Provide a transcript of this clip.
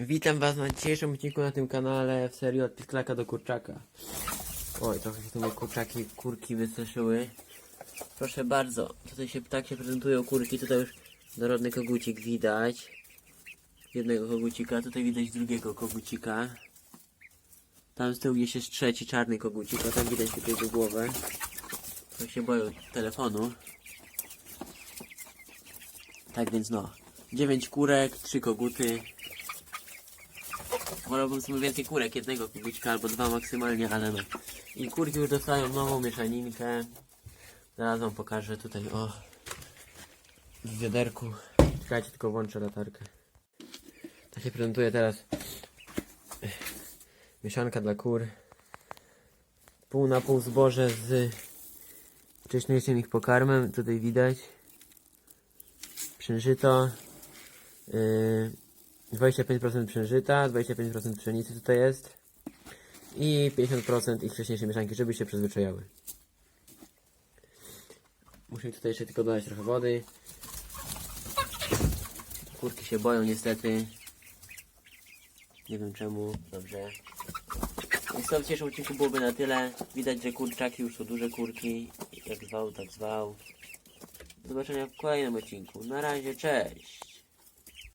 Witam was na dzisiejszym odcinku na tym kanale w serii od pisklaka do kurczaka. Oj, trochę się tu moje kurczaki, kurki wystraszyły. Proszę bardzo, tutaj się tak się prezentują kurki, tutaj już dorodny kogucik widać. Jednego kogucika, tutaj widać drugiego kogucika. Tam z tyłu gdzieś jest trzeci czarny kogucik, a tam widać tylko jego głowę. Tak się boją telefonu. Tak więc no, 9 kurek, 3 koguty. Wolałbym sobie więcej kurek, jednego kogućka albo dwa maksymalnie, ale no. I kurki już dostają nową mieszaninkę. Zaraz wam pokażę tutaj, o. W wiaderku. Czekajcie, tylko włączę latarkę. Tak się prezentuje teraz mieszanka dla kur. Pół na pół zboże z wcześniejszym ich pokarmem, tutaj widać. Przężyto. Yy, 25% przężyta, 25% pszenicy tutaj jest. I 50% ich wcześniejszej mieszanki, żeby się przyzwyczajały. Muszę tutaj jeszcze tylko dodać trochę wody. Kurki się boją niestety. Nie wiem czemu. Dobrze. Więc to w dzisiejszym odcinku byłoby na tyle. Widać, że kurczaki już są duże kurki. Jak zwał, tak zwał. Do zobaczenia w kolejnym odcinku. Na razie, cześć!